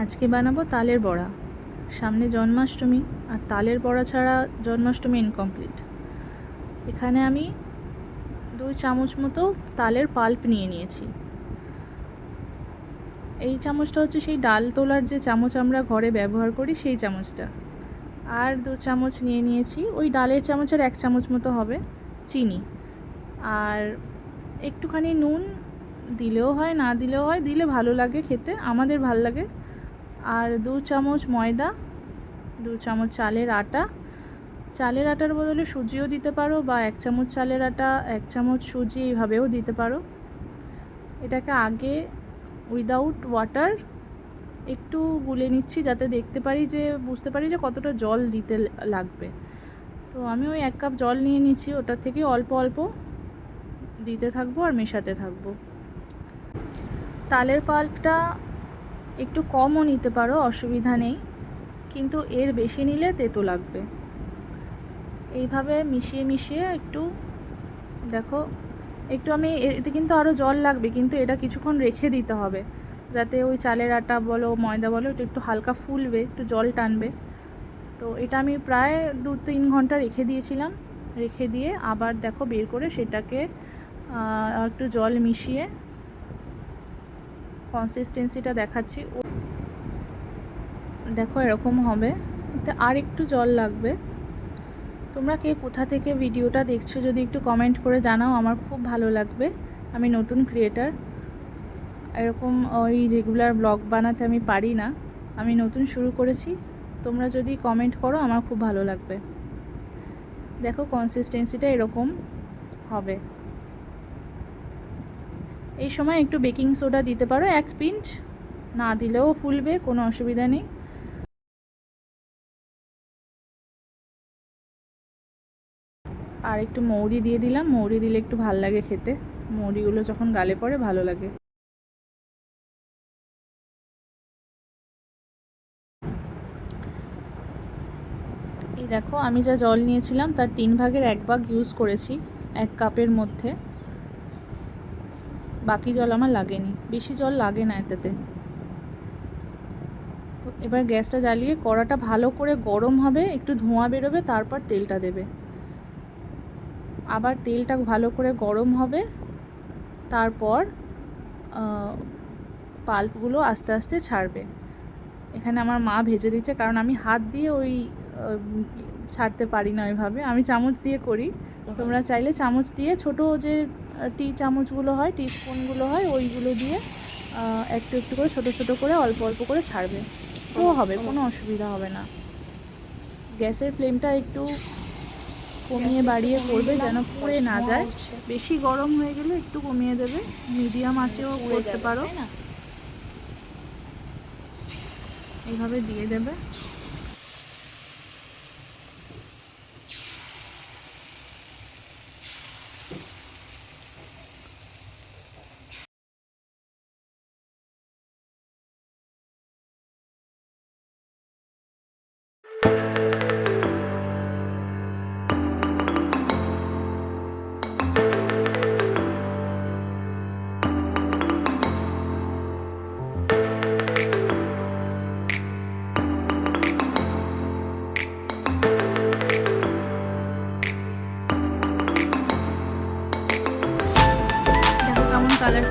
আজকে বানাবো তালের বড়া। সামনে জন্মাষ্টমী, আর তালের বড়া ছাড়া জন্মাষ্টমী ইনকমপ্লিট এখানে আমি দুই চামচ মতো তালের পাল্প নিয়ে নিয়েছি। এই চামচটা হচ্ছে সেই ডাল তোলার যে চামচ আমরা ঘরে ব্যবহার করি, সেই চামচটা। আর দু চামচ নিয়ে নিয়েছি, ওই ডালের চামচের এক চামচ মতো হবে চিনি। আর একটুখানি নুন দিলেও হয়, না দিলেও হয়, দিলে ভালো লাগে খেতে, আমাদের ভালো লাগে আর দু চামচ ময়দা, দু চামচ চালের আটা। চালের আটার বদলে সুজিও দিতে পারো বা এক চামচ চালের আটা, এক চামচ সুজি এইভাবেও দিতে পারো। এটাকে আগে উইদাউট ওয়াটার একটু গুলে নিচ্ছি যাতে দেখতে পারি যে, বুঝতে পারি যে কতটা জল দিতে লাগবে। তো আমি ওই এক কাপ জল নিয়ে নিচ্ছি, ওটার থেকে অল্প অল্প দিতে থাকব আর মেশাতে থাকব। তালের পাল্পটা একটু কমও নিতে পারো, অসুবিধা নেই। কিন্তু এর বেশি নিলে তেতো লাগবে। এইভাবে মিশিয়ে মিশিয়ে একটু, দেখো, একটু আমি এতে কিন্তু আরও জল লাগবে, কিন্তু এটা কিছুক্ষণ রেখে দিতে হবে। যাতে ওই চালের আটা বলো, ময়দা বলো, এটা একটু হালকা ফুলবে, একটু জল টানবে। তো এটা আমি প্রায় দু তিন ঘণ্টা রেখে দিয়েছিলাম। রেখে দিয়ে আবার দেখো বের করে সেটাকে একটু জল মিশিয়ে কনসিস্টেন্সিটা দেখাচ্ছি। দেখো এরকম হবে। এতে আর একটু জল লাগবে। তোমরা কে কোথা থেকে ভিডিওটা দেখছ যদি একটু কমেন্ট করে জানাও, আমার খুব ভালো লাগবে। আমি নতুন ক্রিয়েটার এরকম ওই রেগুলার ব্লগ বানাতে আমি পারি না। আমি নতুন শুরু করেছি। তোমরা যদি কমেন্ট করো, আমার খুব ভালো লাগবে। দেখো কনসিস্টেন্সিটা এরকম হবে। এই সময় একটু বেকিং সোডা দিতে পারো, এক পিঞ্চ। না দিলেও ফুলবে, কোনো অসুবিধা নেই। আর একটু মৌরি দিয়ে দিলাম। মৌরি দিলে একটু ভালো লাগে খেতে। মৌরিগুলো যখন গালে পড়ে, ভালো লাগে। এই দেখো, আমি যা জল নিয়েছিলাম, তার তিন ভাগের এক ভাগ ইউজ করেছি, এক কাপের মধ্যে। বাকি জল আমার লাগেনি। বেশি জল লাগে না এটাতে। তো এবার গ্যাসটা জ্বালিয়ে কড়াটা ভালো করে গরম হবে, একটু ধোঁয়া বেরোবে, তারপর তেলটা দেবে। আবার তেলটা ভালো করে গরম হবে, তারপর পাল্পগুলো আস্তে আস্তে ছাড়বে। এখানে আমার মা ভেজে দিচ্ছে কারণ আমি হাত দিয়ে ওই ছাড়তে পারি না ওইভাবে। আমি চামচ দিয়ে করি। তোমরা চাইলে চামচ দিয়ে ছোট যে টি চামচগুলো হয় টি স্পুনগুলো হয় ওইগুলো দিয়ে একটু একটু করে ছোট ছোট করে অল্প অল্প করে ছাড়বে। তো হবে কোনো অসুবিধা হবে না। গ্যাসের ফ্লেমটা একটু কমিয়ে বাড়িয়ে করবে যেন পুড়ে না যায়। বেশি গরম হয়ে গেলে একটু কমিয়ে দেবে। মিডিয়াম আঁচেও করতে পারো। এইভাবে দিয়ে দেবে। কালার